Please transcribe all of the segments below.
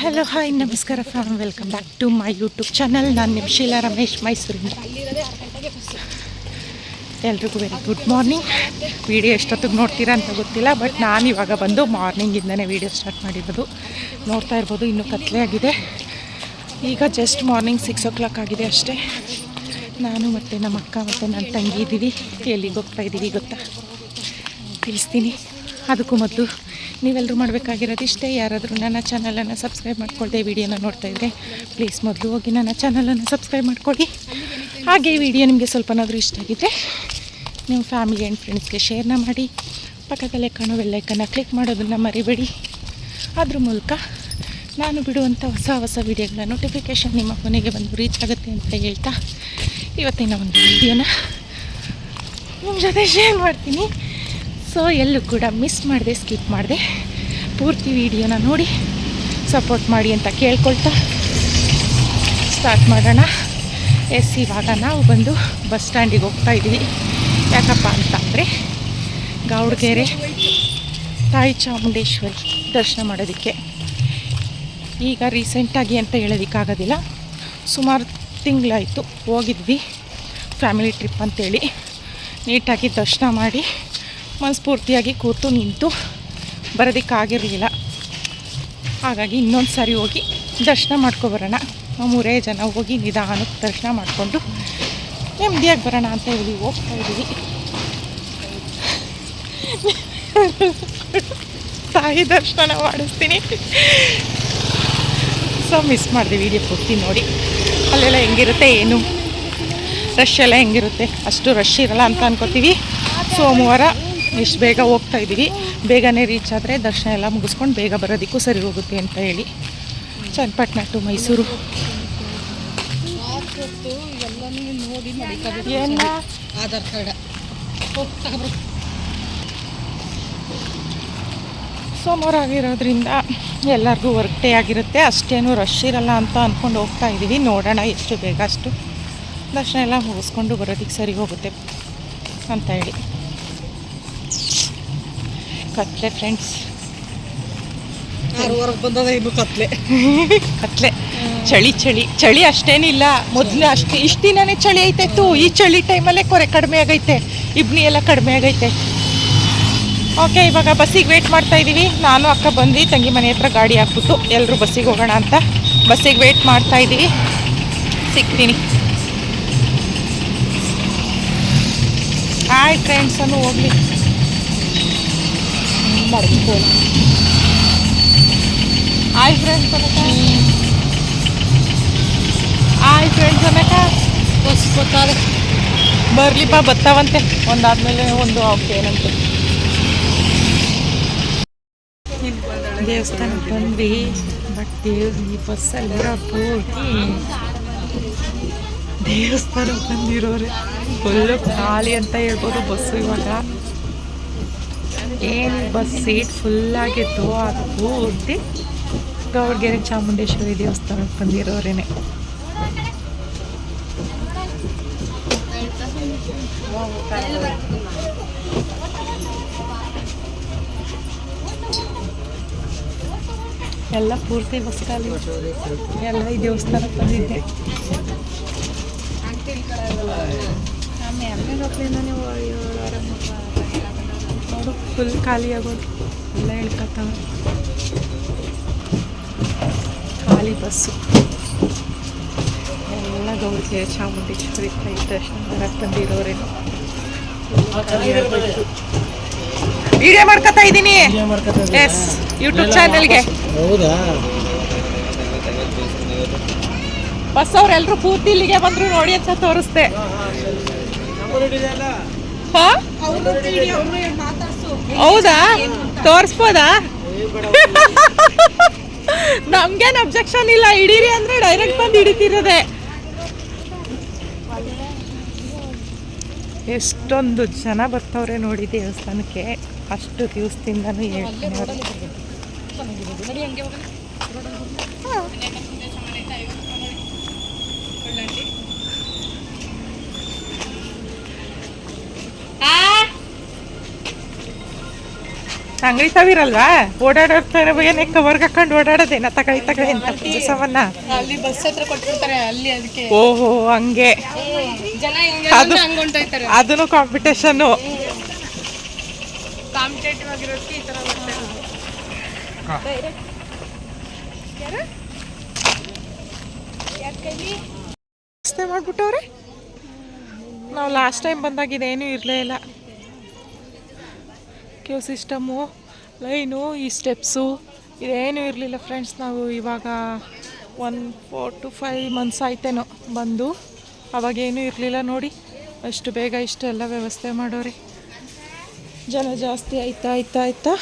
Hello hi ನಮಸ್ಕಾರ fam welcome back to my YouTube channel ನಾನು ನಿಮ್ಮ ಶೀಲಾ ರಮೇಶ್ ಮೈಸೂರಿಂದ ಎಲ್ರಿಗೂ ವೆರಿ ಗುಡ್ ಮಾರ್ನಿಂಗ್ ವಿಡಿಯೋ ಎಷ್ಟೊತ್ತಿಗೆ ನೋಡ್ತೀರಾ ಅಂತ ಗೊತ್ತಿಲ್ಲ ಬಟ್ ನಾನು ಇವಾಗ ಬಂದು ಮಾರ್ನಿಂಗಿಂದನೇ ವೀಡಿಯೋ ಸ್ಟಾರ್ಟ್ ಮಾಡಿರೋದು. ನೋಡ್ತಾ ಇರ್ಬೋದು, ಇನ್ನೂ ಕತ್ಲೆ ಆಗಿದೆ. ಈಗ just morning six o'clock ಆಗಿದೆ ಅಷ್ಟೇ. ನಾನು ಮತ್ತು ನಮ್ಮ ಅಕ್ಕ ಮತ್ತು ನನ್ನ ತಂಗಿ ಇದ್ದೀವಿ ಎಲ್ಲಿಗೆ ಹೋಗ್ತಾ ಇದ್ದೀವಿ ಗೊತ್ತಾ? ತಿಳಿಸ್ತೀನಿ. ಅದಕ್ಕೂ ಮೊದಲು ನೀವೆಲ್ಲರೂ ಮಾಡಬೇಕಾಗಿರೋದು ಇಷ್ಟೇ. ಯಾರಾದರೂ ನನ್ನ ಚಾನಲನ್ನು ಸಬ್ಸ್ಕ್ರೈಬ್ ಮಾಡಿಕೊಳ್ಳದೆ ವಿಡಿಯೋನ ನೋಡ್ತಾ ಇದ್ದರೆ ಪ್ಲೀಸ್ ಮೊದಲು ಹೋಗಿ ನನ್ನ ಚಾನಲನ್ನು ಸಬ್ಸ್ಕ್ರೈಬ್ ಮಾಡ್ಕೊಳ್ಳಿ. ಹಾಗೆ ಈ ವಿಡಿಯೋ ನಿಮಗೆ ಸ್ವಲ್ಪನಾದರೂ ಇಷ್ಟ ಆಗಿದ್ದರೆ ನಿಮ್ಮ ಫ್ಯಾಮಿಲಿ ಆ್ಯಂಡ್ ಫ್ರೆಂಡ್ಸ್ಗೆ ಶೇರ್ನ ಮಾಡಿ. ಪಕ್ಕದಲ್ಲೇ ಕಾಣೋ ಬೆಲ್ಲೈಕನ್ನು ಕ್ಲಿಕ್ ಮಾಡೋದನ್ನು ಮರಿಬೇಡಿ. ಅದ್ರ ಮೂಲಕ ನಾನು ಬಿಡುವಂಥ ಹೊಸ ಹೊಸ ವಿಡಿಯೋಗಳ ನೋಟಿಫಿಕೇಷನ್ ನಿಮ್ಮ ಫೋನಿಗೆ ಬಂದು ರೀಚ್ ಆಗುತ್ತೆ ಅಂತ ಹೇಳ್ತಾ, ಇವತ್ತಿನ ಒಂದು ವಿಡಿಯೋನ ನಿಮ್ಮ ಜೊತೆ ಶೇರ್ ಮಾಡ್ತೀನಿ. ಸೊ ಎಲ್ಲೂ ಕೂಡ ಮಿಸ್ ಮಾಡಿದೆ, ಸ್ಕಿಪ್ ಮಾಡಿದೆ ಪೂರ್ತಿ ವಿಡಿಯೋನ ನೋಡಿ ಸಪೋರ್ಟ್ ಮಾಡಿ ಅಂತ ಕೇಳ್ಕೊಳ್ತಾ ಸ್ಟಾರ್ಟ್ ಮಾಡೋಣ. ಎಸ್, ಇವಾಗ ನಾವು ಬಂದು ಬಸ್ ಸ್ಟ್ಯಾಂಡಿಗೆ ಹೋಗ್ತಾ ಇದ್ದೀವಿ. ಯಾಕಪ್ಪ ಅಂತ ಅಂದರೆ ಗಾವಡ್ಗೆರೆ ತಾಯಿ ಚಾಮುಂಡೇಶ್ವರಿ ದರ್ಶನ ಮಾಡೋದಕ್ಕೆ. ಈಗ ರೀಸೆಂಟಾಗಿ ಅಂತ ಹೇಳೋದಕ್ಕಾಗೋದಿಲ್ಲ. ಸುಮಾರು ತಿಂಗಳಾಯಿತು ಹೋಗಿದ್ವಿ ಫ್ಯಾಮಿಲಿ ಟ್ರಿಪ್ ಅಂತೇಳಿ. ನೀಟಾಗಿ ದರ್ಶನ ಮಾಡಿ ಮನಸ್ಫೂರ್ತಿಯಾಗಿ ಕೂತು ನಿಂತು ಬರೋದಕ್ಕಾಗಿರಲಿಲ್ಲ. ಹಾಗಾಗಿ ಇನ್ನೊಂದು ಸಾರಿ ಹೋಗಿ ದರ್ಶನ ಮಾಡ್ಕೊಬರೋಣ. ನಾವು ಮೂರೇ ಜನ ಹೋಗಿ ನಿಧಾನಕ್ಕೆ ದರ್ಶನ ಮಾಡಿಕೊಂಡು ನೆಮ್ಮದಿಯಾಗಿ ಬರೋಣ ಅಂತ ಹೇಳಿ ಹೋಗ್ತಾ ಇದ್ದೀವಿ. ತಾಯಿ ದರ್ಶನ ಮಾಡಿಸ್ತೀನಿ. ಸೊ ಮಿಸ್ ಮಾಡಿದೆ ವಿಡಿಯೋ ಪೂರ್ತಿ ನೋಡಿ. ಅಲ್ಲೆಲ್ಲ ಹೆಂಗಿರುತ್ತೆ, ಏನು? ರಶ್ ಎಲ್ಲ ಹೆಂಗಿರುತ್ತೆ? ಅಷ್ಟು ರಶ್ ಇರಲ್ಲ ಅಂತ ಅನ್ಕೋತೀವಿ. ಸೋಮವಾರ ಇಷ್ಟು ಬೇಗ ಹೋಗ್ತಾ ಇದ್ದೀವಿ. ಬೇಗನೆ ರೀಚ್ ಆದರೆ ದರ್ಶನ ಎಲ್ಲ ಮುಗಿಸ್ಕೊಂಡು ಬೇಗ ಬರೋದಕ್ಕೂ ಸರಿ ಹೋಗುತ್ತೆ ಅಂತ ಹೇಳಿ. ಚನ್ನಪಟ್ಟಣ ಟು ಮೈಸೂರು. ನೋಡಿ ಆಧಾರ್ ಕಾರ್ಡ್. ಸೋಮವಾರ ಆಗಿರೋದ್ರಿಂದ ಎಲ್ಲರಿಗೂ ವರ್ಕ್ ಡೇ ಆಗಿರುತ್ತೆ. ಅಷ್ಟೇನು ರಶ್ ಇರಲ್ಲ ಅಂತ ಅಂದ್ಕೊಂಡು ಹೋಗ್ತಾ ಇದ್ದೀವಿ. ನೋಡೋಣ ಎಷ್ಟು ಬೇಗ ಅಷ್ಟು ದರ್ಶನ ಎಲ್ಲ ಮುಗಿಸ್ಕೊಂಡು ಬರೋದಕ್ಕೆ ಸರಿ ಹೋಗುತ್ತೆ ಅಂತ ಹೇಳಿ. ಕತ್ಲೆ ಫ್ರೆಂಡ್ಸ್ ಆರೂವರೆಗೆ ಬಂದದ ಇನ್ನು ಕತ್ಲೆ. ಕತ್ಲೆ. ಚಳಿ ಚಳಿ. ಚಳಿ ಅಷ್ಟೇನಿಲ್ಲ ಮೊದಲು ಅಷ್ಟು ಇಷ್ಟು ದಿನನೇ ಚಳಿ ಐತೈತು ಈ ಚಳಿ ಟೈಮಲ್ಲೇ ಕೊರೆ ಕಡಿಮೆ ಆಗೈತೆ. ಇಬ್ನಿ ಎಲ್ಲ ಕಡಿಮೆ ಆಗೈತೆ. ಓಕೆ ಇವಾಗ ಬಸ್ಸಿಗೆ ವೇಟ್ ಮಾಡ್ತಾ ಇದ್ದೀವಿ ನಾನು ಅಕ್ಕ ಬಂದು ತಂಗಿ ಮನೆ ಹತ್ರ ಗಾಡಿ ಹಾಕ್ಬಿಟ್ಟು ಎಲ್ಲರೂ ಬಸ್ಸಿಗೆ ಹೋಗೋಣ ಅಂತ. ಬಸ್ಸಿಗೆ ವೇಟ್ ಮಾಡ್ತಾ ಇದ್ದೀವಿ ಸಿಗ್ತೀನಿ. ಆಯ್ತು ಫ್ರೆಂಡ್ಸ್ ಅನ್ನು ಹೋಗ್ಲಿ ಫೋನ್ ಹಾಯ್ ಫ್ರೆಂಡ್ಸ್ ಅನ್ನಕ ಆಯ್ ಫ್ರೆಂಡ್ಸ್ ಅನ್ನಕ ಬಸ್ ಗೊತ್ತಾದ. ಬರ್ಲಿಪ್ಪ ಬರ್ತಾವಂತೆ ಒಂದಾದ್ಮೇಲೆ ಒಂದು ಓಕೆ ಏನಂತೆ. ದೇವಸ್ಥಾನಕ್ಕೆ ಬಂದ್ವಿ ಬಟ್ ದೇವ್ ಈ ಬಸ್ಸಲ್ಲಿರೋ ಪೂರ್ತಿ ದೇವಸ್ಥಾನಕ್ಕೆ ಬಂದಿರೋರೆ. ಫುಲ್ಲು ಖಾಲಿ ಅಂತ ಹೇಳ್ಬೋದು ಬಸ್ಸು ಇವಾಗ. ಏನು ಬಸ್ ಸೀಟ್ ಫುಲ್ಲಾಗಿತ್ತು ಅದು ಪೂರ್ತಿ ಗೌಡ್ಗೆರೆ ಚಾಮುಂಡೇಶ್ವರಿ ದೇವಸ್ಥಾನಕ್ಕೆ ಬಂದಿರೋರೇನೆ. ಎಲ್ಲ ಪೂರ್ತಿ ಬಸ್ ಖಾಲಿ ಎಲ್ಲ ಈ ದೇವಸ್ಥಾನಕ್ಕೆ ಬಂದಿದ್ದೆ. ನೋಡು ಫುಲ್ ಖಾಲಿ ಆಗೋದು. ಎಲ್ಲ ಹೇಳ್ಕೊತಾವ ಖಾಲಿ ಬಸ್ಸು ಎಲ್ಲ ಗೌರಿಗೆ ಚಾಮುಂಡೇಶ್ವರಿ ಕೈ ದರ್ಶನ ಮಾಡಕ್ಕೆ ಬಂದಿರೋರೇನು. ವಿಡಿಯೋ ಮಾಡ್ಕೊತಾ ಇದ್ದೀನಿ. ಎಸ್ ಯೂಟ್ಯೂಬ್ ಚಾನಲ್ಗೆ ಹೌದಾ? ಬಸ್ ಅವ್ರೆಲ್ರು ಪೂರ್ತಿ ಇಲ್ಲಿಗೆ ಬಂದ್ರು ನೋಡಿ ಅಂತ ತೋರಿಸ್ದೆ. ಹಾ ಹೌದಾ? ತೋರಿಸ್ಬೋದಾ? ನಮ್ಗೇನು ಅಬ್ಜೆಕ್ಷನ್ ಇಲ್ಲ. ಹಿಡೀರಿ ಅಂದ್ರೆ ಡೈರೆಕ್ಟ್ ಬಂದು ಹಿಡಿತಿರೋದೆ. ಎಷ್ಟೊಂದು ಜನ ಬರ್ತವ್ರೆ ನೋಡಿ ದೇವಸ್ಥಾನಕ್ಕೆ. ಅಷ್ಟು ದಿವಸದಿಂದನೂ ಹೇಳ್ತೀನಿ. ಅಂಗಡಿ ತಾವಿರಲ್ವಾ ಓಡಾಡೋರ್ತಾರೆ ಏನೇ ಕವರ್ಗೆ ಹಾಕೊಂಡು ಓಡಾಡೋದೇನ ತಗೊಳ್ಳಿ ತಗೊಳ್ಳಿ ಅಂತ ಸವನ್ನ ಸಾಮಾನ. ಅಲ್ಲಿ ಬಸ್ ಹತ್ರ ಕೊಟ್ಟಿರ್ತಾರೆ ಅಲ್ಲಿ ಅದಕ್ಕೆ. ಓಹೋ ಹಂಗೆ. ಅದು- ಅದನ್ನು ಕಾಂಪಿಟೇಷನ್ನು ಕಾಂಪಿಟೇಟಿವ್ ಆಗಿರೋದಕ್ಕೆ ಈ ಥರ ಮಾಡ್ಬಿಟ್ಟವ್ರೆ? ನಾವು ಲಾಸ್ಟ್ ಟೈಮ್ ಬಂದಾಗ ಇದೇನೂ ಇರಲೇ ಇಲ್ಲ. ಕ್ಯೂ ಸಿಸ್ಟಮು, ಲೈನು, ಈ ಸ್ಟೆಪ್ಸು ಇದೇನೂ ಇರಲಿಲ್ಲ ಫ್ರೆಂಡ್ಸ್. ನಾವು ಇವಾಗ one, four two five months ಆಯ್ತೇನೋ ಬಂದು. ಅವಾಗೇನೂ ಇರಲಿಲ್ಲ ನೋಡಿ. ಅಷ್ಟು ಬೇಗ ಇಷ್ಟೆಲ್ಲ ವ್ಯವಸ್ಥೆ ಮಾಡೋರಿ. ಜನ ಜಾಸ್ತಿ ಆಯ್ತಾ ಆಯ್ತಾ ಆಯ್ತಾ.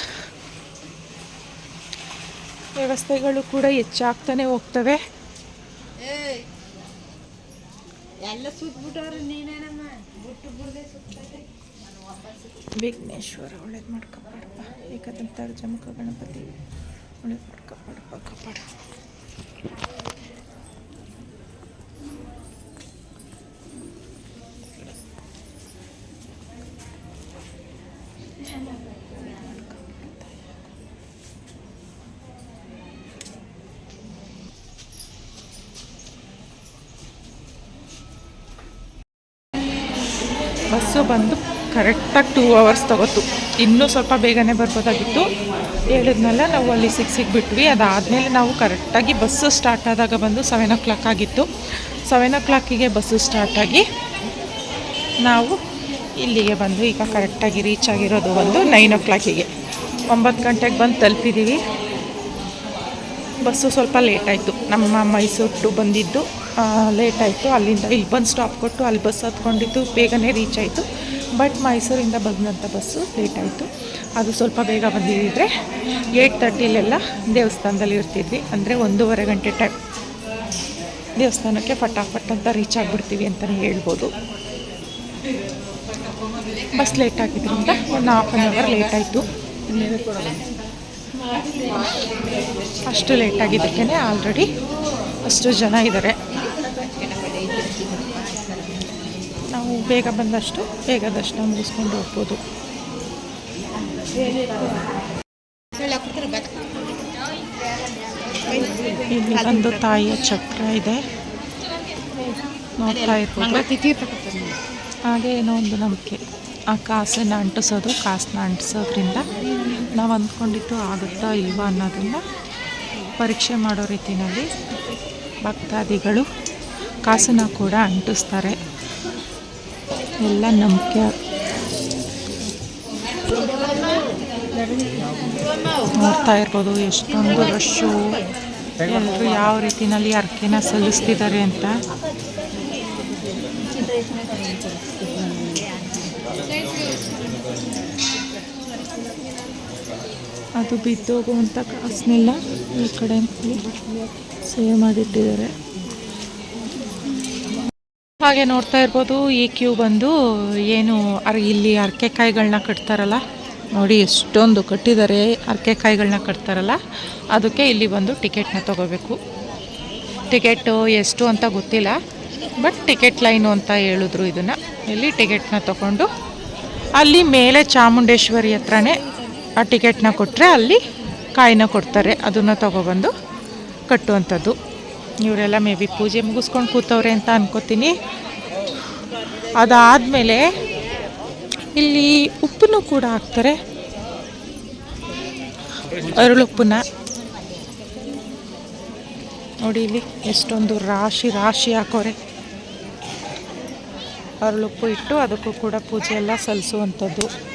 ವ್ಯವಸ್ಥೆಗಳು ಕೂಡ ಹೆಚ್ಚಾಗ್ತಾನೆ ಹೋಗ್ತವೆ. ಎಲ್ಲ ಬಿಡದೆ ವಿಘ್ನೇಶ್ವರ ಒಳ್ಳೇದು ಮಾಡ್ಕೊಪಾಡಪ್ಪ ಏಕದಂತ ಜಮಕ ಗಣಪತಿ ಒಳ್ಳೇದು ಮಾಡ್ಕೊಪಾಡಪ್ಪ ಕಪಾಡ ಬಸ್ಸು ಬಂದು ಕರೆಕ್ಟಾಗಿ ಟೂ ಅವರ್ಸ್ ತಗೋತು. ಇನ್ನೂ ಸ್ವಲ್ಪ ಬೇಗನೆ ಬರ್ಬೋದಾಗಿತ್ತು. ಹೇಳಿದ್ನಲ್ಲ, ನಾವು ಅಲ್ಲಿ ಸಿಕ್ಸಿಗೆ ಬಿಟ್ವಿ ಅದಾದಮೇಲೆ ನಾವು ಕರೆಕ್ಟಾಗಿ ಬಸ್ಸು ಸ್ಟಾರ್ಟ್ ಆದಾಗ ಬಂದು ಸೆವೆನ್ ಓ ಕ್ಲಾಕ್ ಆಗಿತ್ತು ಸೆವೆನ್ ಓ ಕ್ಲಾಕಿಗೆ ಬಸ್ಸು ಸ್ಟಾರ್ಟಾಗಿ ನಾವು ಇಲ್ಲಿಗೆ ಬಂದು ಈಗ ಕರೆಕ್ಟಾಗಿ ರೀಚ್ ಆಗಿರೋದು ಒಂದು ನೈನ್ ಓ ಕ್ಲಾಕಿಗೆ ಒಂಬತ್ತು ಗಂಟೆಗೆ ಬಂದು ತಲುಪಿದ್ದೀವಿ ಬಸ್ಸು ಸ್ವಲ್ಪ ಲೇಟ್ ಆಯಿತು. ನಮ್ಮ ಮೈಸೂರು ಟು ಬಂದಿದ್ದು. ಲೇಟ್ ಆಯಿತು. ಅಲ್ಲಿಂದ ಇಲ್ಲಿ ಬಂದು ಸ್ಟಾಪ್ ಕೊಟ್ಟು ಅಲ್ಲಿ ಬಸ್ ಹತ್ಕೊಂಡಿದ್ದು, ಬೇಗನೆ ರೀಚ್ ಆಯಿತು. ಬಟ್ ಮೈಸೂರಿಂದ ಬಂದಂಥ ಬಸ್ಸು ಲೇಟ್ ಆಯಿತು. ಅದು ಸ್ವಲ್ಪ ಬೇಗ ಬಂದಿದ್ದರೆ ಏಯ್ಟ್ ತರ್ಟಿಲೆಲ್ಲ ದೇವಸ್ಥಾನದಲ್ಲಿ ಇರ್ತಿದ್ವಿ. ಅಂದರೆ ಒಂದೂವರೆ ಗಂಟೆ ಟೈಮ್ ದೇವಸ್ಥಾನಕ್ಕೆ ಫಟಾಫಟ್ ಅಂತ ರೀಚ್ ಆಗಿಬಿಡ್ತೀವಿ ಅಂತಲೇ ಹೇಳ್ಬೋದು. ಬಸ್ ಲೇಟ್ ಆಗಿದ್ದರಿಂದ ಒಂದು ಹಾಫ್ ಆನ್ ಅವರ್ ಲೇಟ್ ಆಯಿತು. ಅಷ್ಟು ಲೇಟ್ ಆಗಿದ್ದಕ್ಕೇ ಆಲ್ರೆಡಿ ಅಷ್ಟು ಜನ ಇದ್ದಾರೆ ನಾವು ಬೇಗ ಬಂದಷ್ಟು ಬೇಗ ದರ್ಶನ ಮುಗಿಸ್ಕೊಂಡು ಹೋಗ್ಬೋದು. ಇಲ್ಲಿ ಒಂದು ತಾಯಿಯ ಚಕ್ರ ಇದೆ. ನೋಡ್ತಾ ಇರ್ಬೋದು. ಹಾಗೆ ಏನೋ ಒಂದು ನಂಬಿಕೆ. ಆ ಕಾಸನ್ನ ಅಂಟಿಸೋದು, ಕಾಸನ್ನ ಅಂಟಿಸೋದ್ರಿಂದ ನಾವು ಅಂದ್ಕೊಂಡಿದ್ದು ಆಗುತ್ತಾ ಇಲ್ವಾ ಅನ್ನೋದನ್ನು ಪರೀಕ್ಷೆ ಮಾಡೋ ರೀತಿಯಲ್ಲಿ ಭಕ್ತಾದಿಗಳು ಕಾಸನ್ನ ಕೂಡ ಅಂಟಿಸ್ತಾರೆ. ಎಲ್ಲ ನಂಬಿಕೆ. ನೋಡ್ತಾ ಇರ್ಬೋದು ಎಷ್ಟೊಂದು ರಶ್ಶು. ಎಲ್ಲರೂ ಯಾವ ರೀತಿನಲ್ಲಿ ಅರ್ಕೆನ ಸಲ್ಲಿಸ್ತಿದ್ದಾರೆ ಅಂತ. ಅದು ಬಿದ್ದೋಗುವಂಥ ಕಾಸನ್ನೆಲ್ಲ ಈ ಕಡೆ ಸೇವ್ ಮಾಡಿಟ್ಟಿದ್ದಾರೆ. ಹಾಗೆ ನೋಡ್ತಾ ಇರ್ಬೋದು, ಈ ಕ್ಯೂ ಬಂದು ಏನು ಅರ್ ಇಲ್ಲಿ ಅರ್ಕೆಕಾಯಿಗಳನ್ನ ಕಟ್ತಾರಲ್ಲ? ನೋಡಿ ಎಷ್ಟೊಂದು ಕಟ್ಟಿದ್ದಾರೆ ಅರ್ಕೆಕಾಯಿಗಳನ್ನ ಕಟ್ತಾರಲ್ಲ? ಅದಕ್ಕೆ ಇಲ್ಲಿ ಬಂದು ಟಿಕೆಟ್ನ ತಗೋಬೇಕು. ಟಿಕೆಟು ಎಷ್ಟು ಅಂತ ಗೊತ್ತಿಲ್ಲ, ಬಟ್ ಟಿಕೆಟ್ ಲೈನು ಅಂತ ಹೇಳಿದ್ರು ಇದನ್ನು. ಇಲ್ಲಿ ಟಿಕೆಟ್ನ ತಗೊಂಡು ಅಲ್ಲಿ ಮೇಲೆ ಚಾಮುಂಡೇಶ್ವರಿ ಹತ್ರನೇ ಆ ಟಿಕೆಟ್ನ ಕೊಟ್ಟರೆ ಅಲ್ಲಿ ಕಾಯಿನ ಕೊಡ್ತಾರೆ. ಅದನ್ನು ತಗೊಬಂದು ಕಟ್ಟುವಂಥದ್ದು. ಇವರೆಲ್ಲ ಮೇ ಬಿ ಪೂಜೆ ಮುಗಿಸ್ಕೊಂಡು ಕೂತವ್ರೆ ಅಂತ ಅನ್ಕೋತೀನಿ. ಅದಾದಮೇಲೆ ಇಲ್ಲಿ ಉಪ್ಪನ್ನು ಕೂಡ ಹಾಕ್ತಾರೆ. ಅರಳುಪ್ಪನ್ನ. ನೋಡಿ ಇಲ್ಲಿ ಎಷ್ಟೊಂದು ರಾಶಿ ರಾಶಿ ಹಾಕೋರೆ. ಅರಳುಪ್ಪು ಇಟ್ಟು ಅದಕ್ಕೂ ಕೂಡ ಪೂಜೆ ಎಲ್ಲ ಸಲ್ಲಿಸುವಂಥದ್ದು.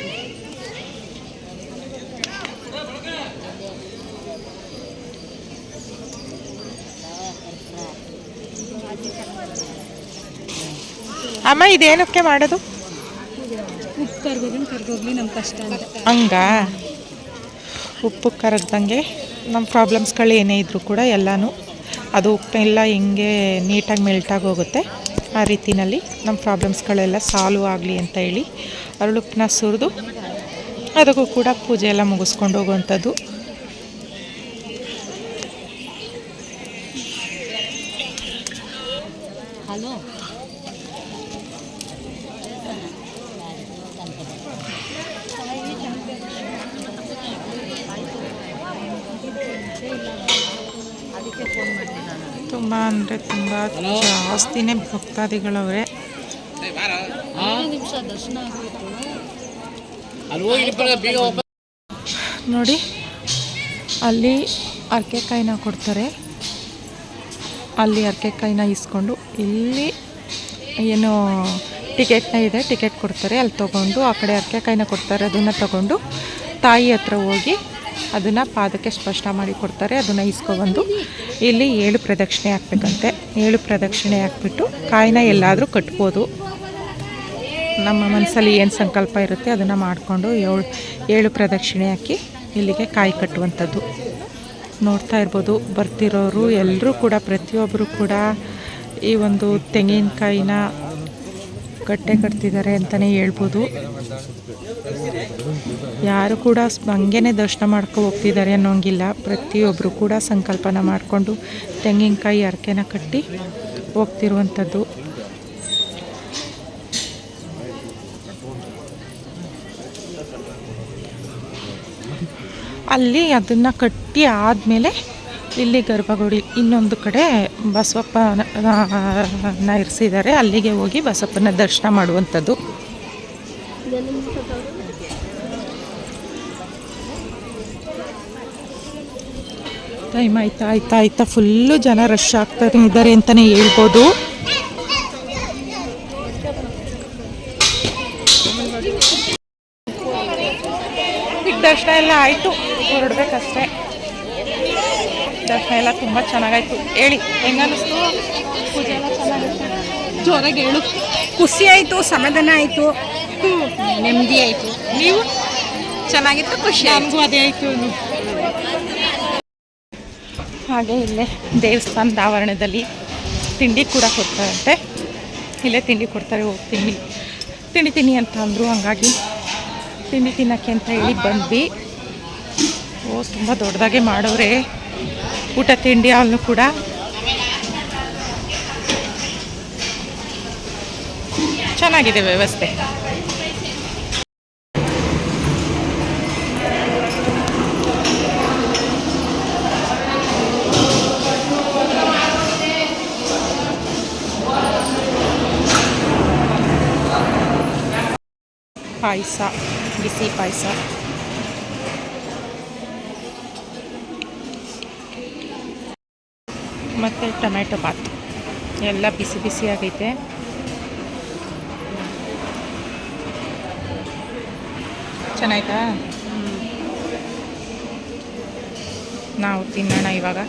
ಅಮ್ಮ ಇದೇನಕ್ಕೆ ಮಾಡೋದು? ಉಪ್ಪು ಕರ್ಗೋಗ್ಲಿ ನಮ್ಮ ಕಷ್ಟ ಹಂಗ? ಉಪ್ಪು ಕರಗ್ದಂಗೆ ನಮ್ಮ ಪ್ರಾಬ್ಲಮ್ಸ್ಗಳು ಏನೇ ಇದ್ದರೂ ಕೂಡ ಎಲ್ಲನೂ ಅದು ಉಪ್ಪೆಲ್ಲ ಹೆಂಗೆ ನೀಟಾಗಿ ಮೆಲ್ಟಾಗಿ ಹೋಗುತ್ತೆ. ಆ ರೀತಿನಲ್ಲಿ ನಮ್ಮ ಪ್ರಾಬ್ಲಮ್ಸ್ಗಳೆಲ್ಲ ಸಾಲ್ವ್ ಆಗಲಿ ಅಂತ ಹೇಳಿ ಅರಳುಪ್ಪನ್ನ ಸುರಿದು ಅದಕ್ಕೂ ಕೂಡ ಪೂಜೆ ಎಲ್ಲ ಮುಗಿಸ್ಕೊಂಡು ಹೋಗುವಂಥದ್ದು. ಜಾಸ್ತಿನೇ ಭಕ್ತಾದಿಗಳವ್ರೆ. ನೋಡಿ, ಅಲ್ಲಿ ಅರ್ಕೆಕಾಯಿನ ಕೊಡ್ತಾರೆ. ಅಲ್ಲಿ ಅರ್ಕೆಕಾಯಿನ ಇಸ್ಕೊಂಡು ಇಲ್ಲಿ ಏನು ಟಿಕೆಟ್ನ ಇದೆ, ಟಿಕೆಟ್ ಕೊಡ್ತಾರೆ. ಅಲ್ಲಿ ತೊಗೊಂಡು ಆ ಕಡೆ ಅರ್ಕೆಕಾಯಿನ ಕೊಡ್ತಾರೆ. ಅದನ್ನು ತಗೊಂಡು ತಾಯಿ ಹತ್ರ ಹೋಗಿ ಅದನ್ನು ಪಾದಕ್ಕೆ ಸ್ಪಷ್ಟ ಮಾಡಿ ಕೊಡ್ತಾರೆ, ಅದನ್ನು ಇಸ್ಕೊಬಂದು ಇಲ್ಲಿ ಏಳು ಪ್ರದಕ್ಷಿಣೆ ಹಾಕ್ಬೇಕಂತೆ. ಏಳು ಪ್ರದಕ್ಷಿಣೆ ಹಾಕ್ಬಿಟ್ಟು ಕಾಯಿನ ಎಲ್ಲಾದರೂ ಕಟ್ಬೋದು. ನಮ್ಮ ಮನಸ್ಸಲ್ಲಿ ಏನು ಸಂಕಲ್ಪ ಇರುತ್ತೆ ಅದನ್ನು ಮಾಡಿಕೊಂಡು ಏಳು ಏಳು ಪ್ರದಕ್ಷಿಣೆ ಹಾಕಿ ಇಲ್ಲಿಗೆ ಕಾಯಿ ಕಟ್ಟುವಂಥದ್ದು. ನೋಡ್ತಾ ಇರ್ಬೋದು, ಬರ್ತಿರೋರು ಎಲ್ಲರೂ ಕೂಡ ಪ್ರತಿಯೊಬ್ಬರು ಕೂಡ ಈ ಒಂದು ತೆಂಗಿನಕಾಯಿನ ಕಟ್ಟೆ ಕಟ್ತಿದ್ದಾರೆ ಅಂತಲೇ ಹೇಳ್ಬೋದು. ಯಾರು ಕೂಡ ಹಂಗೇನೆ ದರ್ಶನ ಮಾಡ್ಕೊ ಹೋಗ್ತಿದ್ದಾರೆ ಅನ್ನೋಂಗಿಲ್ಲ. ಪ್ರತಿಯೊಬ್ಬರು ಕೂಡ ಸಂಕಲ್ಪನ ಮಾಡಿಕೊಂಡು ತೆಂಗಿನಕಾಯಿ ಅರಕೆನ ಕಟ್ಟಿ ಹೋಗ್ತಿರುವಂಥದ್ದು. ಅಲ್ಲಿ ಅದನ್ನು ಕಟ್ಟಿ ಆದಮೇಲೆ ಇಲ್ಲಿ ಗರ್ಭಗುಡಿ ಇನ್ನೊಂದು ಕಡೆ ಬಸವಪ್ಪನ ಇರಿಸಿದ್ದಾರೆ. ಅಲ್ಲಿಗೆ ಹೋಗಿ ಬಸಪ್ಪನ ದರ್ಶನ ಮಾಡುವಂಥದ್ದು. ಟೈಮ್ ಆಯ್ತಾ ಆಯ್ತಾ ಆಯ್ತಾ ಫುಲ್ಲು ಜನ ರಶ್ ಆಗ್ತಾರೆ ಇದ್ದಾರೆ ಅಂತಲೇ ಹೇಳ್ಬೋದು. ಈಗ ದರ್ಶನ ಎಲ್ಲ ಆಯಿತು ಹೊರಡ್ಬೇಕಷ್ಟೇ. ದರ್ಶನ ಎಲ್ಲ ತುಂಬ ಚೆನ್ನಾಗಾಯ್ತು. ಹೇಳಿ ಹೆಂಗನ್ನಿಸ್ತು? ಪೂಜೆ ಎಲ್ಲ ಚೆನ್ನಾಗಿತ್ತು ಜೋರಾಗಿ ಹೇಳು. ಖುಷಿ ಆಯಿತು ಸಮಾಧಾನ ಆಯಿತು. ನೆಮ್ಮದಿ ಆಯಿತು. ನೀವು? ಚೆನ್ನಾಗಿತ್ತು ಖುಷಿ ನಮಗೂ ಅದೇ ಆಯಿತು. ಹಾಗೆ ಇಲ್ಲೇ ದೇವಸ್ಥಾನದ ಆವರಣದಲ್ಲಿ ತಿಂಡಿ ಕೂಡ ಕೊಡ್ತಾರಂತೆ. ಇಲ್ಲೇ ತಿಂಡಿ ಕೊಡ್ತಾರೆ, ಹೋಗಿ ತಿಂಡಿ ತಿಂಡಿ ತಿನ್ನಿ ಅಂತ ಅಂದರು, ಹಂಗಾಗಿ ತಿಂಡಿ ತಿನ್ನೋಕ್ಕೆ ಅಂತ ಹೇಳಿ ಬಂದ್ವಿ. ಓ, ತುಂಬ ದೊಡ್ಡದಾಗೆ ಮಾಡೋರೆ. ಊಟ, ತಿಂಡಿ ಅಲ್ಲೂ ಕೂಡ. ಚೆನ್ನಾಗಿದೆ ವ್ಯವಸ್ಥೆ. ಪಾಯಸ ಬಿಸಿ ಪಾಯಸ. ಮತ್ತು ಟೊಮೆಟೊ ಬಾತ್. ಎಲ್ಲ ಬಿಸಿ ಬಿಸಿ ಆಗೈತೆ. ಚೆನ್ನಾಯ್ತಾ? ನಾವು ತಿನ್ನೋಣ ಇವಾಗ.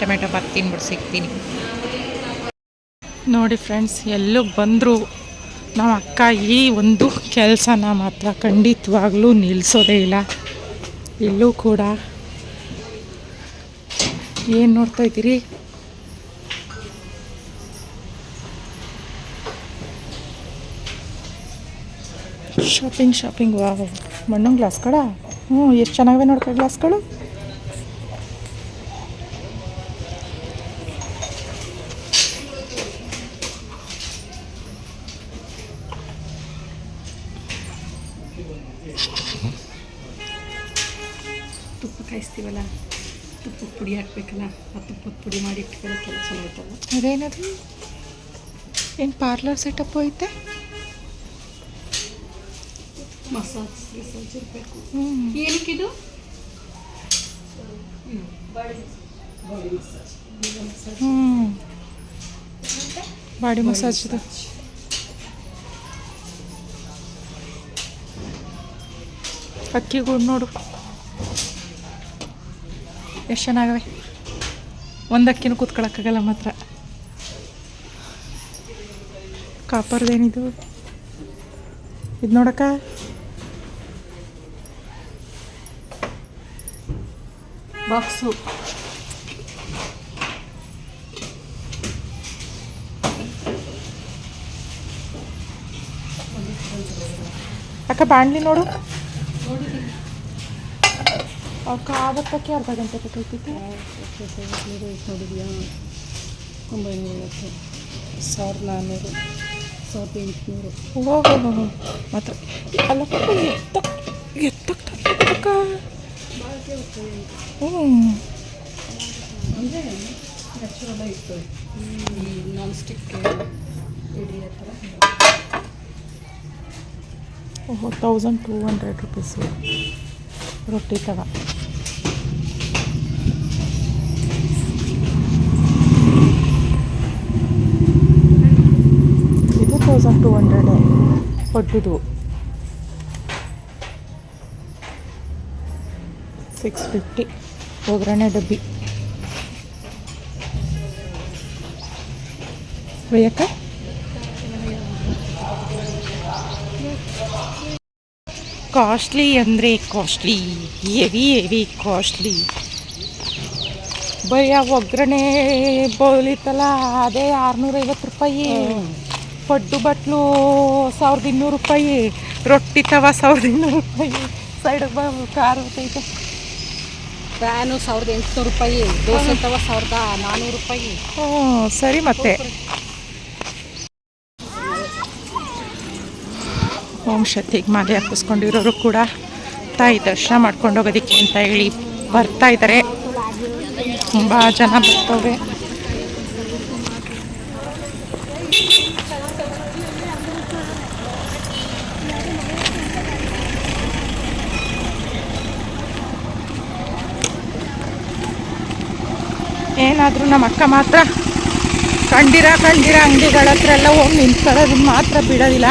ಟೊಮೆಟೊ ಬಾತ್ ತಿನ್ಬಿಟ್ಟು ಸಿಗ್ತೀನಿ. ನೋಡಿ ಫ್ರೆಂಡ್ಸ್ ಎಲ್ಲೂ ಬಂದರು. ನಮ್ಮ ಅಕ್ಕ ಈ ಒಂದು ಕೆಲಸನ ಮಾತ್ರ ಖಂಡಿತವಾಗ್ಲೂ ನಿಲ್ಲಿಸೋದೇ ಇಲ್ಲ. ಇಲ್ಲೂ ಕೂಡ ಏನು ನೋಡ್ತಾ ಇದ್ದೀರಿ? ಶಾಪಿಂಗ್ ಶಾಪಿಂಗ್ ಮಣ್ಣು ಗ್ಲಾಸ್ಗಳ ಹ್ಞೂ ಎಷ್ಟು ಚೆನ್ನಾಗಿವೆ ನೋಡ್ಕೊ ಗ್ಲಾಸ್ಗಳು ಪುಡಿ ಮಾಡಿ ಇಟ್ಕೊಳ್ಳೋ ಕೆಲಸ ಆಯ್ತಲ್ಲ ಅದೇನದು ಏನು ಪಾರ್ಲರ್ ಸೆಟಪ್ ಐತೆ? ಮಸಾಜ್ ಗಿಸಾಜ್ ಇರಬೇಕು. ಹ್ಞೂ ಇದು ಹ್ಞೂ ಬಾಡಿ ಮಸಾಜ್ ಇದು. ಅಕ್ಕಿಗಳು ನೋಡು. ಎಷ್ಟು ಚೆನ್ನಾಗವೆ. ಒಂದು ಅಕ್ಕಿನೂ ಕೂತ್ಕೊಳಕ್ಕಾಗಲ್ಲ ಮಾತ್ರ. ಕಾಪರ್ದೇನಿದು ಇದು ನೋಡಕ್ಕ? ಬಾಕ್ಸು. ಅಕ್ಕ ಬಾಣಲಿ ನೋಡು. ಅಕ್ಕ ಆವತ್ತಕ್ಕೆ ಅರ್ಧ ಗಂಟೆ ಬೇಕಾಯ್ತಿತ್ತು ನೋಡಿದ್ಯಾ ಒಂಬೈನೂರ ಐವತ್ತು ಸಾವಿರದ ನಾನ್ನೂರು ಸಾವಿರದ ಎಂಟುನೂರು ಓಹೋ ಮಾತ್ರ ಅಲ್ಲಕ್ಕ ಎತ್ತಕ್ ಎತ್ತಕ್ ತಂದಿದ್ದಕ್ಕ ಹ್ಞೂ ಅಂದರೆ ನ್ಯಾಚುರಲ್ ಇರ್ತದೆ ಈ ನಾನ್ ಸ್ಟಿಕ್ ಹಿಡಿಯೋ ಥರ ಓಹೋ ತೌಸಂಡ್ ಟೂ ಹಂಡ್ರೆಡ್ ರುಪೀಸು ರೊಟ್ಟಿ ತವ ಇದು ತೌಸಂಡ್ ಟು ಹಂಡ್ರೆಡ್ ದೊಡ್ಡದು ಸಿಕ್ಸ್ ಫಿಫ್ಟಿ ಒಗ್ಗರಣೆ ಡಬ್ಬಿ ಒಯ್ಯಕ್ಕ ಕಾಸ್ಟ್ಲಿ ಅಂದರೆ ಕಾಸ್ಟ್ಲಿ ಹೆವಿ ಹೆವಿ ಕಾಸ್ಟ್ಲಿ ಬರೀ ಆ ಒಗ್ಗರಣೆ ಬೋಲಿತ್ತಲ್ಲ ಅದೇ ಆರುನೂರೈವತ್ತು ರೂಪಾಯಿ. ಪಡ್ಡು ಬಟ್ಲು ಸಾವಿರದ ಇನ್ನೂರು ರೂಪಾಯಿ ರೊಟ್ಟಿ ತವ ಸಾವಿರದ ಇನ್ನೂರು ರೂಪಾಯಿ. ಸೈಡಿಗೆ ಬ ಕಾರು ಐತೆ ಫ್ಯಾನು ಸಾವಿರದ ಎಂಟುನೂರು ರೂಪಾಯಿ ದೋಸೆ ತವ ಸಾವಿರದ ನಾನ್ನೂರು ರೂಪಾಯಿ. ಹ್ಞೂ ಸರಿ ಮತ್ತೆ. ಓಂ ಶಕ್ತಿಗೆ ಮಾಲೆ ಹಾಕಿಸ್ಕೊಂಡಿರೋರು ಕೂಡ ತಾಯಿ ದರ್ಶನ ಮಾಡ್ಕೊಂಡು ಹೋಗೋದಿಕ್ಕೆ ಅಂತ ಹೇಳಿ ಬರ್ತಾ ಇದ್ದಾರೆ. ತುಂಬ ಜನ ಬರ್ತವ್ರೆ ಏನಾದರೂ ನಮ್ಮ ಅಕ್ಕ ಮಾತ್ರ ಕಂಡಿರ ಕಂಡಿರ ಅಂಗಡಿಗಳ ಹತ್ರ ಎಲ್ಲ ಹೋಗಿ ನಿಂತ್ಕೊಳ್ಳೋದು ಮಾತ್ರ ಬಿಡೋದಿಲ್ಲ.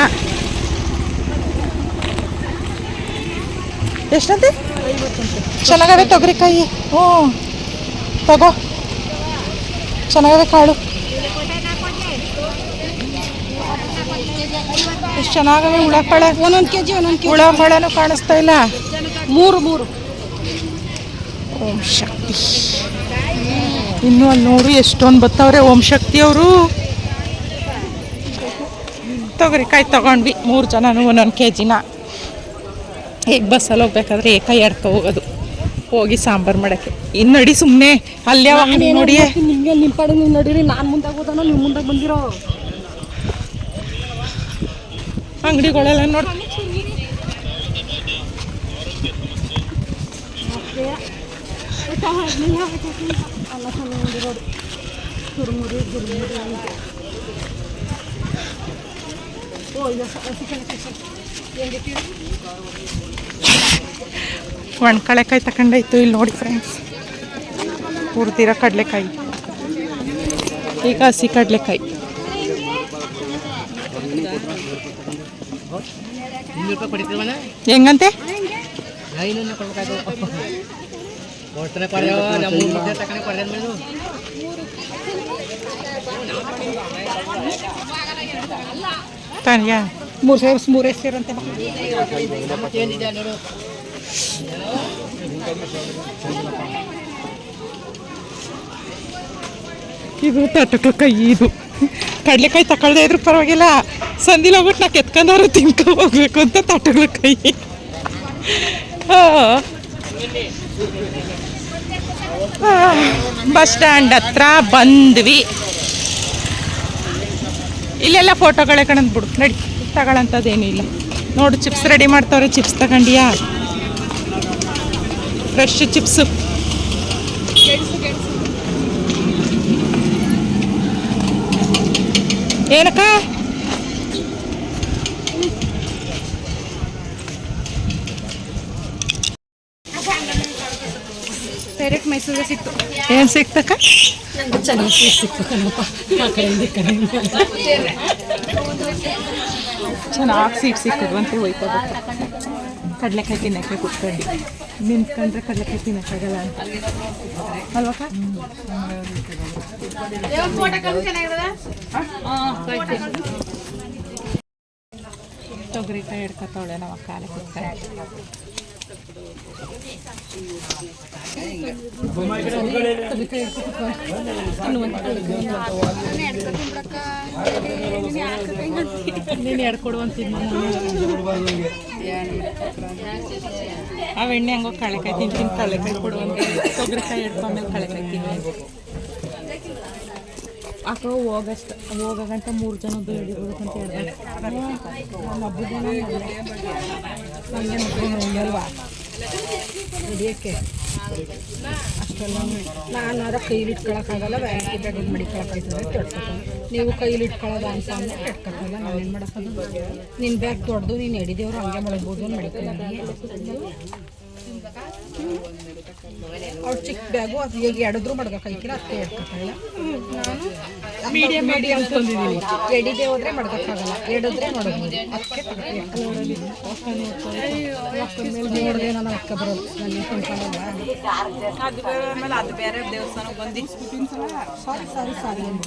ಎಷ್ಟಂತೆ? ಚೆನ್ನಾಗವೆ ತೊಗರಿಕಾಯಿ ಹ್ಞೂ. ತಗೋ. ಚೆನ್ನಾಗವೆ ಕಾಳು. ಎಷ್ಟು ಚೆನ್ನಾಗವೆ ಉಳಪಳೆ ಒಂದೊಂದು ಕೆ ಜಿ ಒಂದೊಂದು ಕೆ ಉಳಕಾಳನು ಕಾಣಿಸ್ತಾ ಇಲ್ಲ. ಮೂರು ಮೂರು. ಓಂ ಶಕ್ತಿ. ಇನ್ನು ಅಲ್ಲಿ ನೋಡ್ರಿ ಎಷ್ಟೊಂದು ಬತ್ತವ್ರೆ ಓಂ ಶಕ್ತಿ ಅವರು. ತೊಗರಿಕಾಯಿ ತಗೊಂಡ್ವಿ. ಮೂರು ಜನನು ಒಂದೊಂದು ಕೆ ಜಿನ ಈಗ ಬಸ್ಸಲ್ಲಿ ಹೋಗ್ಬೇಕಾದ್ರೆ ಏಕ ಎಡ್ಕೊ ಹೋಗೋದು. ಹೋಗಿ ಸಾಂಬಾರು ಮಾಡೋಕ್ಕೆ. ಇನ್ನು ನಡಿ ಸುಮ್ಮನೆ ಅಲ್ಲೇ ನೋಡಿ ನಿಮಗೆ ನಿಮ್ಮ ಕಡೆ ನೀವು ನಡೀರಿ ನಾನು ಮುಂದೆ ಹೋದಾನ ನೀವು ಮುಂದೆ ಬಂದಿರೋ. ಅಂಗಡಿಗಳೆಲ್ಲ ನೋಡಿ ಚೆನ್ನಾಗಿ ನೋಡಿರೋದು ಚುರುಮುರಿ ಗುರುಮುರಿ ಅಂತ ಓ ಇದು ಒಣಕಳೆಕಾಯಿ ತಗೊಂಡಾಯ್ತು ಇಲ್ಲಿ ನೋಡಿ ಫ್ರೆಂಡ್ಸ್ ಹುರಿದಿರೋ ಕಡಲೆಕಾಯಿ. ಈಗ ಹಸಿ ಕಡಲೆಕಾಯಿ. ಹೆಂಗಂತೆ? ಐನೂರು ಪರ್ಯಾವ ನಮ್ಮ ಮೂರು ತಾನಿಯಾ ಸೇರ್ ಮೂರೇ ಸೇರಂತೆ ಏನಿದೆ ನೋಡು ಇದು ಕಡ್ಲೆಕಾಯಿ ಇದು ಕಡಲೆಕಾಯಿ ತಗೊಳ್ದೇ ಇದ್ರು ಪರವಾಗಿಲ್ಲ ಸಂದಿಲ್ ಹೋಗ್ಬಿಟ್ಟು ನಾ ಕೆತ್ಕೊಂಡವ್ರು ತಿಂಕ ಹೋಗ್ಬೇಕು ಅಂತ ತಟಕೈ ಬಸ್ ಸ್ಟ್ಯಾಂಡ್ ಹತ್ರ ಬಂದ್ವಿ. ಇಲ್ಲೆಲ್ಲ ಫೋಟೋಗಳೇ ಕಣಂದ್ ಬಿಡು. ನಡಿ ತಗೊಳ್ಳಂಥದ್ದೇನೂ ಇಲ್ಲ. ನೋಡು ಚಿಪ್ಸ್ ರೆಡಿ ಮಾಡ್ತಾವ್ರೆ. ಚಿಪ್ಸ್ ತಗೊಂಡಿಯಾ? ಫ್ರೆಶ್ ಚಿಪ್ಸು ಏನಕ್ಕ? ಏನು ಸಿಕ್ತಕ್ಕ ಚೆನ್ನಾಗಿ ಸಿಕ್ತು ಕಣಪ್ಪ. ಆ ಕಡೆಯಿಂದ ಈ ಕಡೆಯಿಂದ. ಚೆನ್ನಾಗಿ ಸೀಟ್ ಸಿಕ್ಕಿದ್ವು ಅಂತ ಹೋಯ್ತಾ ಕಡಲೆಕಾಯಿ ತಿನ್ನಕ್ಕೆ ಕುತ್ಕೊಂಡು. ನಿಂತ್ಕೊಂಡ್ರೆ ಕಡಲೆಕಾಯಿ ತಿನ್ನಕ್ಕಾಗಲ್ಲ ಅಂತ. ಅಲ್ವಕ್ಕ? ತೊಗರಿಕಾಯಿ ಹಿಡ್ಕೊತಾವಳೆ ನಮ್ಮ ಕಾಲಕ್ಕೆ. ಕುತ್ಕೊಂಡು ನೀನು ಎಡ್ಕೊಡು ಆ ಎಣ್ಣೆ ಹಂಗೋ ಕಳೆಕಾಯಿ ತಿಂತೀನಿ ಕಳೆಕಾಯಿ ಕೊಡುವಂತ ತೊಗರಿಕಾಯಿ ಹಿಡ್ಕೊಂಡ್ಮೇಲೆ ಕಳೆಕಾಯಿ ತಿನ್ನಿ. ಅಕ್ಕ ಹೋಗಷ್ಟ ಹೋಗಂತ ಮೂರು ಜನ ಹಿಡಿಬೋದು ಅಂತ ಹೇಳ್ದೆ ಹಿಡಿಯೋಕ್ಕೆ ಅಷ್ಟೆಲ್ಲ ನಾನು ಅದ ಕೈಲಿ ಇಟ್ಕೊಳಕ್ಕಾಗಲ್ಲ ಕೆಡ್ಕೊತಾನೆ ನೀವು ಕೈಲಿ ಅಂತ ಅಂದ್ರೆ ಕೆಡ್ಕೊತಲ್ಲ ಏನು ಮಾಡೋಕ್ಕದು ನಿನ್ನ ಬ್ಯಾಗ್ ದೊಡ್ಡದು ನೀನು ಹಿಡಿದೇವ್ರು ಹಂಗೆ ಮಾಡ್ಬೋದು ಮಡಿಕೊಳ್ಳಿ ಅವ್ಳು ಚಿಕ್ಕ ಬ್ಯಾಗು ಅದು ಈಗ ಎಡದ್ರು ಮಡ್ಗಕ್ಕಾಯ್ತಿಲ್ಲ ಅದಕ್ಕೆ ಎಡ್ಕೊತಾಯಿಲ್ಲ ನಾನು ಮೀಡಿಯಂ ಮೀಡಿಯಂ ತಂದಿದ್ದೀನಿ ಎಡಿದೆ ಹೋದ್ರೆ ಮಡ್ಗೋಕ್ಕಾಗಲ್ಲ ಎಡಿದ್ರೆ ನೋಡೋದು ಅದಕ್ಕೆ ನೋಡಿದೆ ನಾನು ಅಕ್ಕ ಬರೋದು ಅದು ಬೇರೆ ದೇವಸ್ಥಾನಕ್ಕೆ ಬಂದು ಸಾರಿ ಸಾರಿ ಸಾರಿ ನಿನ್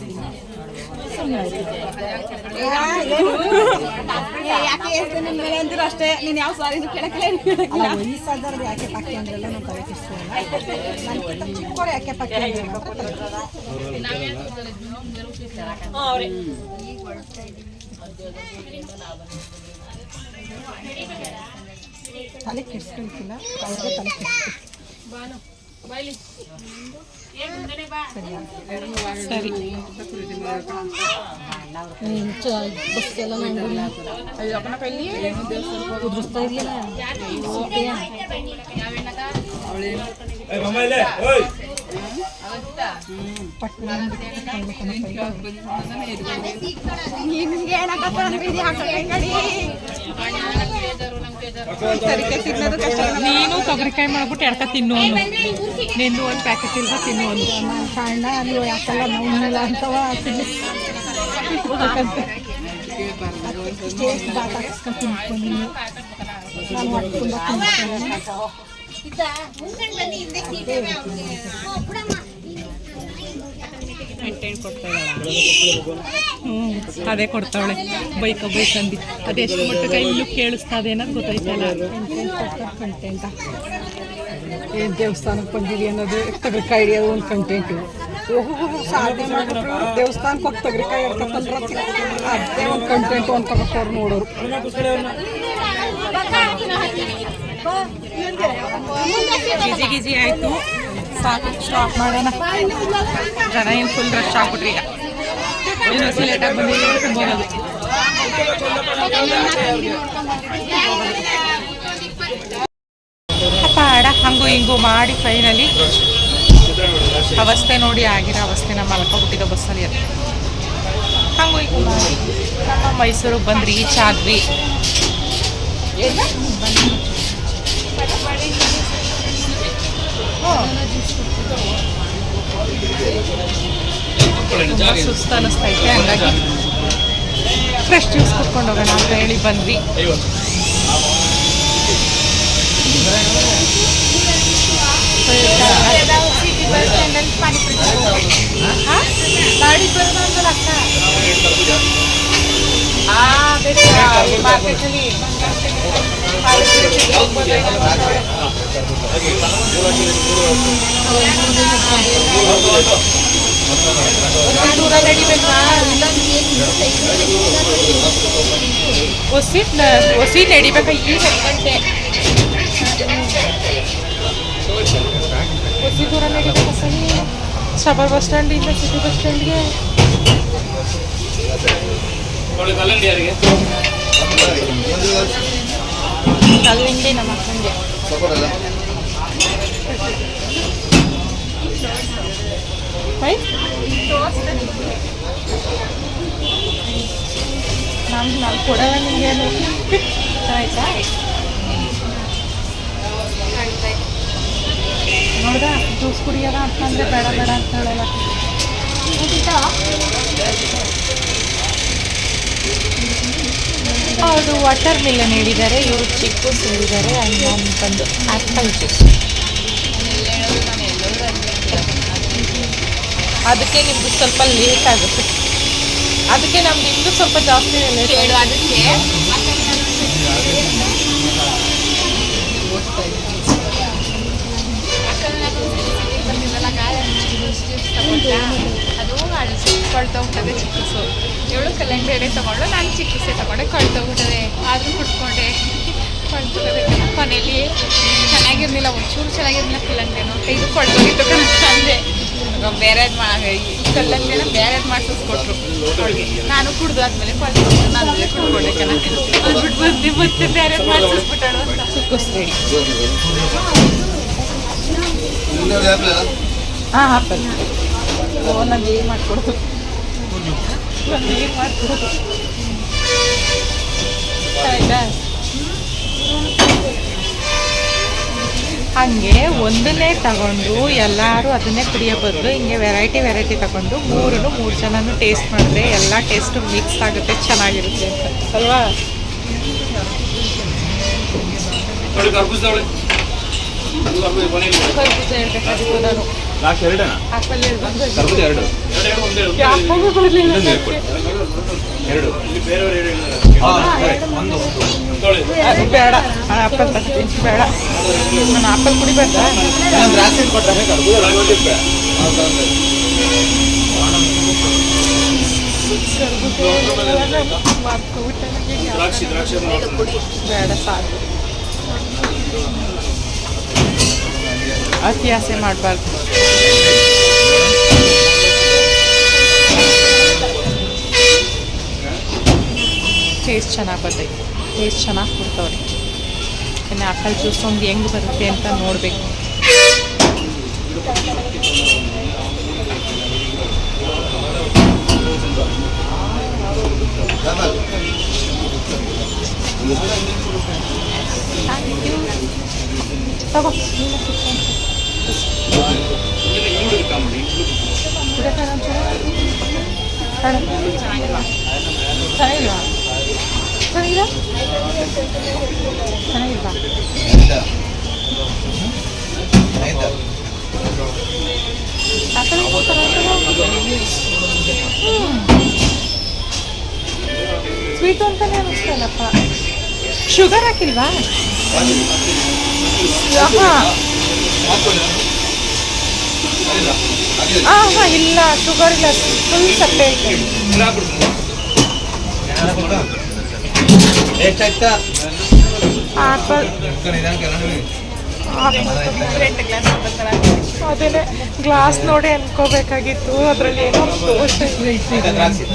ಅಷ್ಟೇ ನೀನು ಯಾವ ಸಾರಿನೂ ಕೇಳಕ್ಕೆ ಈ ಸಾಧಾರಣ ಯಾಕೆ ಪಾಕಿ ಅಂದ್ರೆಲ್ಲ ಕೆಡಿಸ್ತೀವಿ. ತಲೆ ಕೆಡಿಸ್ಕೊಳ್ತಿಲ್ಲ ಅವ್ರಿಗೆ ತಲೆ ಕೆಡಿಸ್ತೀವಿ ಸರಿ ಬಸ್ ಎಲ್ಲ ಕುದುರಿಸ್ತಾ ಇರ್ಲಿಲ್ಲ ಪಟ್ನ ನೀನು ತೊಗರಿಕಾಯಿ ಮಾಡ್ಬಿಟ್ಟು ಎಡ್ಕ ತಿನ್ನು ಅನ್ನು ನಿಂದು ಒಂದು ಪ್ಯಾಕೆಟ್ ಇಲ್ವಾ ತಿನ್ನು ಒಂದು ಸಣ್ಣ ನೀವು ಯಾಕೆಲ್ಲ ನೋವಿಲ್ಲ ಅಂತವ ಟೇಸ್ಟ್ ಹ್ಞೂ ಅದೇ ಕೊಡ್ತಾವಳೆ. ಬೈಕ ಬೈಕ್ ಅಂದು. ಅದೆಷ್ಟು ಮಟ್ಟಕ್ಕೆ ಇಲ್ಲೂ ಕೇಳಿಸ್ತಾ ಅದೇನೋ ಗೊತ್ತಾಯ್ತಲ್ಲ ಕಂಟೆಂಟ್ ಕೊಡ್ತಾರೆ ಕಂಟೆಂಟ ಏನು ದೇವಸ್ಥಾನಕ್ಕೆ ಬಂದಿರಿ ಅನ್ನೋದು ತಗರಿಕಾಯಿ ಹಿಡಿಯೋದು ಒಂದು ಕಂಟೆಂಟು ಓಹೋ ಸಾಧನೆ ಮಾಡಿದ್ರು ದೇವಸ್ಥಾನಕ್ಕೆ ಹೋಗಿ ತಗರಿಕಾಯಿ ಅದೇ ಒಂದು ಕಂಟೆಂಟು ಅಂತ ಅವ್ರು ನೋಡೋರು. ಗಿಜಿ ಗಿಜಿ ಆಯಿತು. ಸಾಕು ಸ್ಟಾಪ್ ಮಾಡೋಣ. ಜನ ಏನು ಫುಲ್ ರಶ್ ಆಗ್ಬಿಟ್ರಿ. ಈಗ ಇನ್ನೊಂದ್ಸಲ ಲೇಟಾಗಿ ಬಂದಿದ್ರೆ ತುಂಬೋದು ಪಾಡ ಹಂಗು ಹಿಂಗು ಮಾಡಿ ಫೈನಲಿ ಅವಸ್ಥೆ ನೋಡಿ ಆಗಿರೋ ಅವಸ್ಥೆನ ಮಲ್ಕೊಬಿಟ್ಟಿದ್ದ ಬಸ್ಸಲ್ಲಿ ಅದು. ಹಂಗು ಹಿಂಗು ಮಾಡಿ. ನಮ್ಮ ಮೈಸೂರಿಗೆ ಬಂದು ರೀಚ್ ಆದ್ವಿ. ತುಂಬ ಸುಸ್ತು ಅನ್ನಿಸ್ತೈತೆ ಹಂಗಾಗಿ ಫ್ರೆಶ್ ಜ್ಯೂಸ್ ಕುತ್ಕೊಂಡು ಹೋಗೋಣ ಅಂತ ಹೇಳಿ ಬಂದ್ವಿ. ಗಾಡಿ ಬರೋದು ಮಾರ್ಕೆಟ್ ಮಾರ್ಕೆಟಲ್ಲಿ ದೂರ ನಡಿಬೇಕಾ ಹೊಸಿ ಹೊಸಿ ನಡಿಬೇಕಾ ಈಗ ಗಂಟೆ ಹೊಸಿ ದೂರ ನಡಿಬೇಕಾ ಸರಿ ಸಬರ್ ಬಸ್ ಸ್ಟ್ಯಾಂಡಿಂದ ಸಿಟಿ ಬಸ್ ಸ್ಟ್ಯಾಂಡ್ಗೆ ಕಲ್ಲಿಂಡಿ ನಮ್ಮ ಅಕ್ಕಂಗೆ ಹೈ ನಾನು ಕೊಡಲ್ಲ ನಿಂಗೇನು ಆಯ್ತಾ ನೋಡ್ದ ಜ್ಯೂಸ್ ಕುಡಿಯೋದ ಅಂತಂದ್ರೆ ಬೇಡ ಬೇಡ ಅಂತ ಹೇಳಲ್ಲ ಅವರು ವಾಟರ್ ಮಿಲನ್ ಹೇಳಿದ್ದಾರೆ. ಇವರು ಚಿಕ್ಕು ಹೇಳಿದ್ದಾರೆ ನಾನು ಬಂದು ಆ್ಯಪಲ್ ಜ್ಯೂಸ್ ಅದಕ್ಕೆ ನಿಮ್ದು ಸ್ವಲ್ಪ ಲೇಟ್ ಆಗುತ್ತೆ. ಅದಕ್ಕೆ ನಮ್ದು ಇನ್ನೂ ಸ್ವಲ್ಪ ಜಾಸ್ತಿ ಹೇಳು ಅದಕ್ಕೆ. ಅದು ಅಳಿಸಿ ಹೋಗ್ತದೆ ಚಿಕ್ಕಸು ಇವಳು ಕಲ್ಲಂಗಡಿ ತಗೊಂಡು ನಾನು ಚಿಕಿತ್ಸೆ ತಗೊಂಡೆ ಕೊಳ್ತೋಗ್ಬಿಟ್ಟದೆ ಆದರೂ ಕುಟ್ಕೊಂಡೆ ಕಳೆದೋಗದೆ ಮನೇಲಿ ಚೆನ್ನಾಗಿರ್ಲಿಲ್ಲ ಒಂಚೂರು ಚೆನ್ನಾಗಿರ್ಲಿಲ್ಲ ಕಲ್ಲಂಗಡಿನು ಇದು ಕೊಳ್ತೋಗಿತ್ತು ಕಣಕ್ಕ ಅಂದೆ ಬೇರೆದು ಮಾ ಕಲ್ಲಂಗಡಿನ ಬೇರೆದು ಮಾಡಿಸ್ಕೊಟ್ರು ಅವಳಿಗೆ ನಾನು ಕುಡ್ದು ಆದ್ಮೇಲೆ ಕೊಳ್ತೋಗ್ತು ನಾನು ಕುಡ್ಕೊಂಡೆ ಬಂದು ಮತ್ತೆ ಬೇರೆ ಮಾಡಿಸ್ಬಿಟ್ಟಾಳು ಅಂತ. ಹಾಂ ಆಪಲ್ ಓ ನಂಗೆ ಏನು ಮಾಡಿಕೊಡೋದು ಏನು ಆಯ್ತಾ ಹಾಗೆ ಒಂದನ್ನೇ ತಗೊಂಡು ಎಲ್ಲರೂ ಅದನ್ನೇ ಕುಡಿಯೋ ಬದಲು ಹಿಂಗೆ ವೆರೈಟಿ ವೆರೈಟಿ ತಗೊಂಡು ಮೂರನ್ನು ಮೂರು ಜನನು ಟೇಸ್ಟ್ ಮಾಡಿದ್ರೆ ಎಲ್ಲ ಟೇಸ್ಟು ಮಿಕ್ಸ್ ಆಗುತ್ತೆ ಚೆನ್ನಾಗಿರುತ್ತೆ ಅಂತ. ಅಲ್ವಾ? ಕರ್ಬೂಜ ಹೇಳ್ಬೇಕಾಗಿತ್ತು ನಾನು ಲಾಸ್ಟ್ ಎರಡನಾ? ಕರ್ಬೂಜ ಎರಡು. ಎರಡು. ಒಂದು ಬೇಡ. ಆಪಲ್ ಬೇಡ. ನಾನು ಆಪಲ್ ಕುಡಿಬೇಡ. ದ್ರಾಕ್ಷಿ ದ್ರಾಕ್ಷಿ ಬೇಡ ಸಾಕು. ಅತಿ ಆಸೆ ಮಾಡಬಾರ್ದು ಟೇಸ್ಟ್ ಚೆನ್ನಾಗಿ ಬರ್ತೈತೆ ಟೇಸ್ಟ್ ಚೆನ್ನಾಗಿ ಕೊಡ್ತಾವ್ರಿ ಇನ್ನು ಆಪಲ್ ಜ್ಯೂಸ್ ಒಂದು ಹೆಂಗೆ ಬರುತ್ತೆ ಅಂತ ನೋಡಬೇಕು ತಗೋ ನೀನು ಕುತ್ಕೊಂಡು. ಕುಡಿಯೋಕೆ ಒಂಚೂರು? ಬೇಡ? ಚೆನ್ನಾಗಿಲ್ವಾ ಚೆನ್ನಾಗಿದೆ ಚೆನ್ನಾಗಿಲ್ವಾ ಆಕಡೆ ಸ್ವೀಟು ಅಂತಾನೆ ಅನಿಸ್ತಲ್ಲಪ್ಪ ಶುಗರ್ ಹಾಕಿಲ್ವಾ ಹಾಂ ಹಾಂ ಇಲ್ಲ ಶುಗರ್ ಇಲ್ಲ ಫುಲ್ ಎಷ್ಟಾಯ್ತಾ ಆಪಲ್ ಅದೇನೆ ಗ್ಲಾಸ್ ನೋಡಿ ಅನ್ಕೋಬೇಕಾಗಿತ್ತು ಅದರಲ್ಲಿ ಏನೋ ದ್ರಾಕ್ಷಿ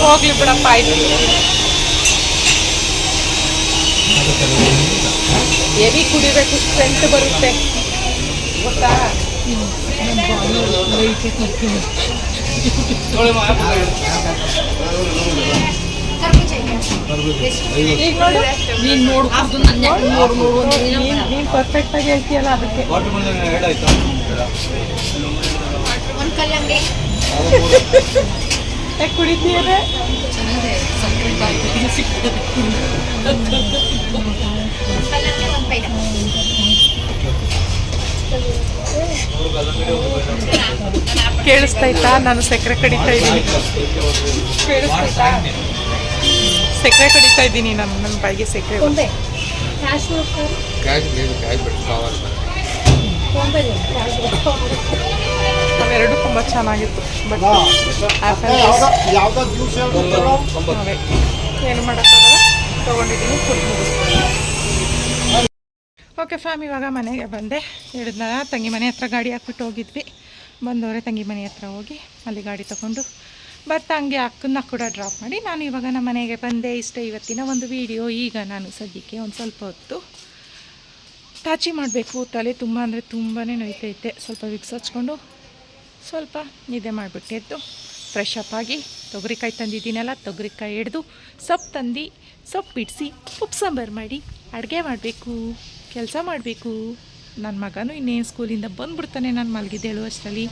ಹೋಗ್ಲಿ ಬಿಡಪ್ಪ ಆಯ್ತು ಎವಿ ಕುಡಿಬೇಕು ಸ್ಟ್ರೆಂತ್ ಬರುತ್ತೆ ಗೊತ್ತಾ ಈಗ ನೋಡು ನೋಡು ನೀನು ಪರ್ಫೆಕ್ಟ್ ಆಗಿ ಹೇಳ್ತೀಯಲ್ಲ ಅದಕ್ಕೆ ಯಾಕೆ ಕುಡಿತೀಯದೆ ಕೇಳಿಸ್ತೈತಾ ನಾನು ಸಕ್ಕರೆ ಕಡಿತಾ ಇದ್ದೀನಿ. ಕೇಳಿಸ್ತೈತಾ ಸಕ್ಕರೆ ಕಡಿತಾ ಇದ್ದೀನಿ ನಾನು ನನ್ನ ಬಾಯಿಗೆ ಸಕ್ಕರೆ ಅವೆರಡು ತುಂಬ ಚೆನ್ನಾಗಿತ್ತು ಬಟ್ ಏನು ಮಾಡೋಕ್ಕಾಗಲ್ಲ? ತೊಗೊಂಡಿದ್ದೀನಿ ಫುಲ್ ಓಕೆ ಫ್ಯಾಮ್ ಇವಾಗ ಮನೆಗೆ ಬಂದೆ. ಹೇಳಿದ್ನಲ್ಲ, ತಂಗಿ ಮನೆ ಹತ್ರ ಗಾಡಿ ಹಾಕ್ಬಿಟ್ಟು ಹೋಗಿದ್ವಿ. ಬಂದವರೆ ತಂಗಿ ಮನೆ ಹತ್ರ ಹೋಗಿ, ಅಲ್ಲಿ ಗಾಡಿ ತಗೊಂಡು ಬರ್ತಾ, ಹಂಗೆ ಅಕ್ಕನ್ನ ಕೂಡ ಡ್ರಾಪ್ ಮಾಡಿ. ನಾನು ಇವಾಗ ನಮ್ಮ ಮನೆಗೆ ಬಂದೆ. ಇಷ್ಟೇ ಇವತ್ತಿನ ಒಂದು ವಿಡಿಯೋ ಈಗ ನಾನು ಸದ್ಯಕ್ಕೆ ಒಂದು ಸ್ವಲ್ಪ ಹೊತ್ತು ತಾಚಿ ಮಾಡಬೇಕು. ತಲೆ ತುಂಬ ಅಂದರೆ ತುಂಬಾ ನೋಯ್ತೈತೆ. ಸ್ವಲ್ಪ ವಿಕ್ಸ್ ಹಚ್ಕೊಂಡು ಸ್ವಲ್ಪ ನಿದ್ದೆ ಮಾಡಿಬಿಟ್ಟು ಎದ್ದು ಫ್ರೆಶ್ ಅಪ್ ಆಗಿ ತೊಗರಿಕಾಯಿ ತಂದಿದ್ದೀನಲ್ಲ, ತೊಗರಿಕಾಯಿ ಹಿಡ್ದು ಸೊಪ್ಪು ತಂದು, ಸೊಪ್ಪು ಬಿಡಿಸಿ ಉಪ್ಪು ಸಾಂಬಾರು ಮಾಡಿ ಅಡುಗೆ ಮಾಡಬೇಕು. ಕೆಲಸ ಮಾಡಬೇಕು. ನನ್ನ ಮಗನೂ ಇನ್ನೇನು ಸ್ಕೂಲಿಂದ ಬಂದ್ಬಿಡ್ತಾನೆ ನಾನು ಮಲಗಿದ್ದೇಳು ಅಷ್ಟರಲ್ಲಿ.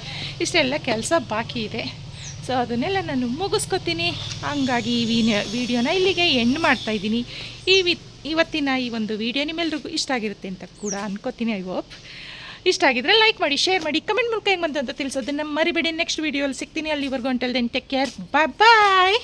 ಇಷ್ಟೆಲ್ಲ ಕೆಲಸ ಬಾಕಿ ಇದೆ. ಸೊ ಅದನ್ನೆಲ್ಲ ನಾನು ಮುಗಿಸ್ಕೊತೀನಿ. ಹಂಗಾಗಿ ಈ ವಿಡಿಯೋನ ಇಲ್ಲಿಗೆ ಎಂಡ್ ಮಾಡ್ತಾಯಿದ್ದೀನಿ ಈ ವಿ ಇವತ್ತಿನ ಈ ಒಂದು ವಿಡಿಯೋ ನಿಮ್ಮೆಲ್ರಿಗೂ ಇಷ್ಟ ಆಗಿರುತ್ತೆ ಅಂತ ಕೂಡ ಅನ್ಕೋತೀನಿ ಐ ಹೋಪ್ ಇಷ್ಟ ಆಗಿದ್ರೆ ಲೈಕ್ ಮಾಡಿ ಶೇರ್ ಮಾಡಿ ಕಮೆಂಟ್ ಮೂಲಕ ಹೆಂಗೆ ಬಂತು ಅಂತ ತಿಳಿಸೋದನ್ನ ಮರಿಬೇಡಿ. ನೆಕ್ಸ್ಟ್ ವಿಡಿಯೋಲಿ ಸಿಗ್ತೀನಿ. ಅಲ್ಲಿವರೆಗೂ until then take care bye bye